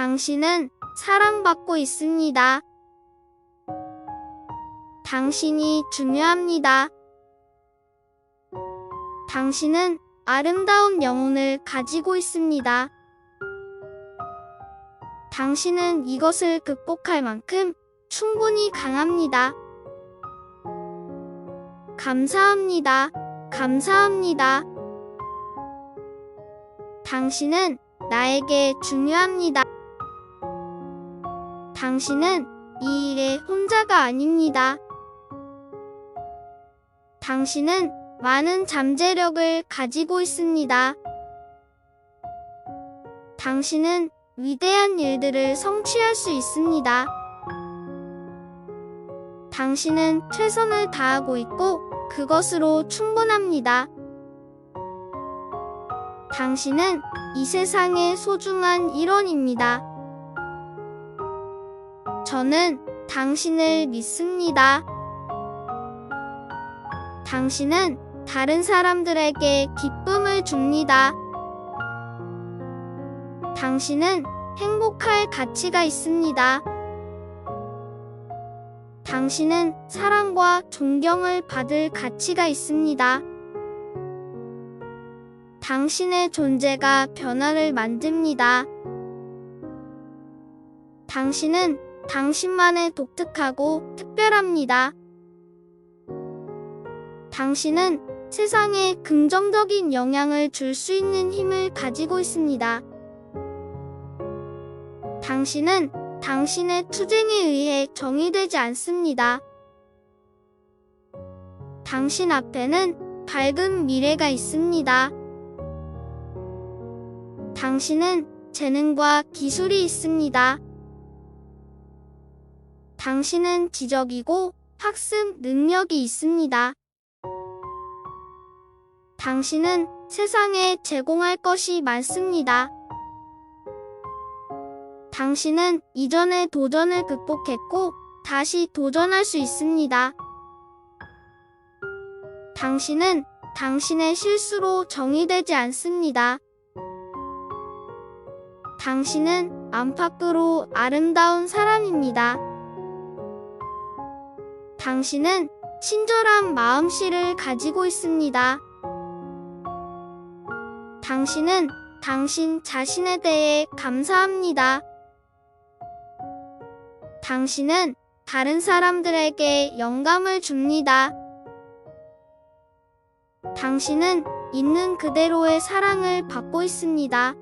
당신은 사랑받고 있습니다. 당신이 중요합니다. 당신은 아름다운 영혼을 가지고 있습니다. 당신은 이것을 극복할 만큼 충분히 강합니다. 감사합니다. 감사합니다. 당신은 나에게 중요합니다. 당신은 이 일에 혼자가 아닙니다. 당신은 많은 잠재력을 가지고 있습니다. 당신은 위대한 일들을 성취할 수 있습니다. 당신은 최선을 다하고 있고 그것으로 충분합니다. 당신은 이 세상의 소중한 일원입니다. 저는 당신을 믿습니다. 당신은 다른 사람들에게 기쁨을 줍니다. 당신은 행복할 가치가 있습니다. 당신은 사랑과 존경을 받을 가치가 있습니다. 당신의 존재가 변화를 만듭니다. 당신은 당신만의 독특하고 특별합니다. 당신은 세상에 긍정적인 영향을 줄 수 있는 힘을 가지고 있습니다. 당신은 당신의 투쟁에 의해 정의되지 않습니다. 당신 앞에는 밝은 미래가 있습니다. 당신은 재능과 기술이 있습니다. 당신은 지적이고 학습 능력이 있습니다. 당신은 세상에 제공할 것이 많습니다. 당신은 이전의 도전을 극복했고 다시 도전할 수 있습니다. 당신은 당신의 실수로 정의되지 않습니다. 당신은 안팎으로 아름다운 사람입니다. 당신은 친절한 마음씨를 가지고 있습니다. 당신은 당신 자신에 대해 감사합니다. 당신은 다른 사람들에게 영감을 줍니다. 당신은 있는 그대로의 사랑을 받고 있습니다.